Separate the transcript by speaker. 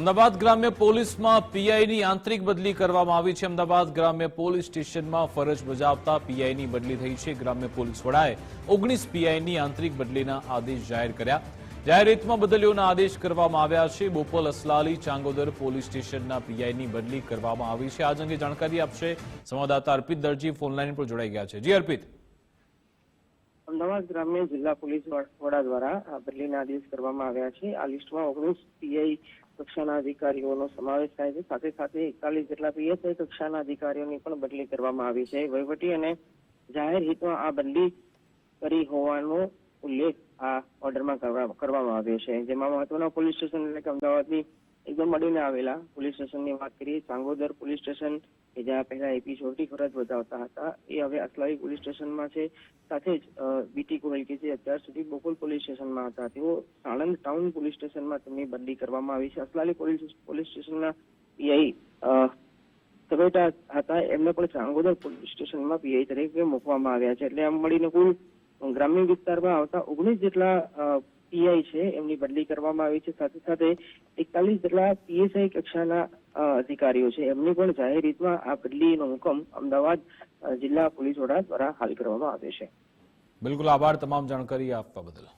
Speaker 1: અમદાવાદ ગ્રામ્ય પોલીસમાં પીઆઈની આંતરિક બદલી કરવામાં આવી છે. અમદાવાદ ગ્રામ્ય પોલીસ સ્ટેશનમાં ફરજ બજાવતા પીઆઈની બદલી થઈ છે. ગ્રામ્ય પોલીસ વડાએ ઓગણીસ પીઆઈની આંતરિક બદલીના આદેશ જાહેર કર્યા. જાહેર હિતમાં બદલીઓના આદેશ કરવામાં આવ્યા છે. બોપલ, અસલાલી, ચાંગોદર પોલીસ સ્ટેશનના પીઆઈની બદલી કરવામાં આવી છે. આજ અંગે જાણકારી આપશે. સંવાદદાતા અર્પિત દરજી ફોનલાઈન પર જોડાઈ ગયા છે. જી અર્પિત.
Speaker 2: અમદાવાદ ગ્રામ્ય જિલ્લા પોલીસ વડા દ્વારા બદલીના આદેશ કરવામાં આવ્યા છે. આ લિસ્ટમાં ઓગણીસ પીઆઈ કક્ષાના અધિકારીઓનો સમાવેશ થાય છે. સાથે સાથે એકતાલીસ જેટલા પીએસઆઈ કક્ષાના અધિકારીઓની પણ બદલી કરવામાં આવી છે. વહીવટી અને જાહેર હિતમાં આ બદલી કરી હોવાનો ઉલ્લેખ આ ઓર્ડરમાં કરવા- કરવામાં આવ્યો છે. જેમાં મહત્વના પોલીસ સ્ટેશન એટલે કે અમદાવાદની એકદમ મળીને આવેલા. પોલીસ સ્ટેશનની વાત કરીએ, ચાંગોદર પોલીસ સ્ટેશન, કે જ્યાં પહેલા એપી ચોરટી ફરજ બજાવતા હતા, એ હવે અસલાવી પોલીસ સ્ટેશનમાં છે. સાથે જ બીટી ગોહિલ કે જે અત્યાર સુધી બોપલ પોલીસ સ્ટેશનમાં હતા, તેઓ સાણંદ ટાઉન પોલીસ સ્ટેશનમાં તેમની બદલી કરવામાં આવી છે. અસલાલી પોલીસ પોલીસ સ્ટેશનના પીઆઈ સવેટા હતા, એમને પણ ચાંગોદર પોલીસ સ્ટેશનમાં પીઆઈ તરીકે મૂકવામાં આવ્યા છે. એટલે આમ મળીને કુલ ગ્રામીણ વિસ્તારમાં આવતા ઓગણીસ જેટલા પીઆઈ છે, એમની બદલી કરવામાં આવી છે. સાથે સાથે એકતાલીસ જેટલા પીએસઆઈ કક્ષાના અધિકારીઓ છે. એમની પણ જાહેર રીતમાં આ બદલીનો હુકમ અમદાવાદ જિલ્લા પોલીસ વડા દ્વારા હાલ કરવામાં આવ્યો છે.
Speaker 1: બિલકુલ આભાર. તમામ જાણકારી આપવા બદલ.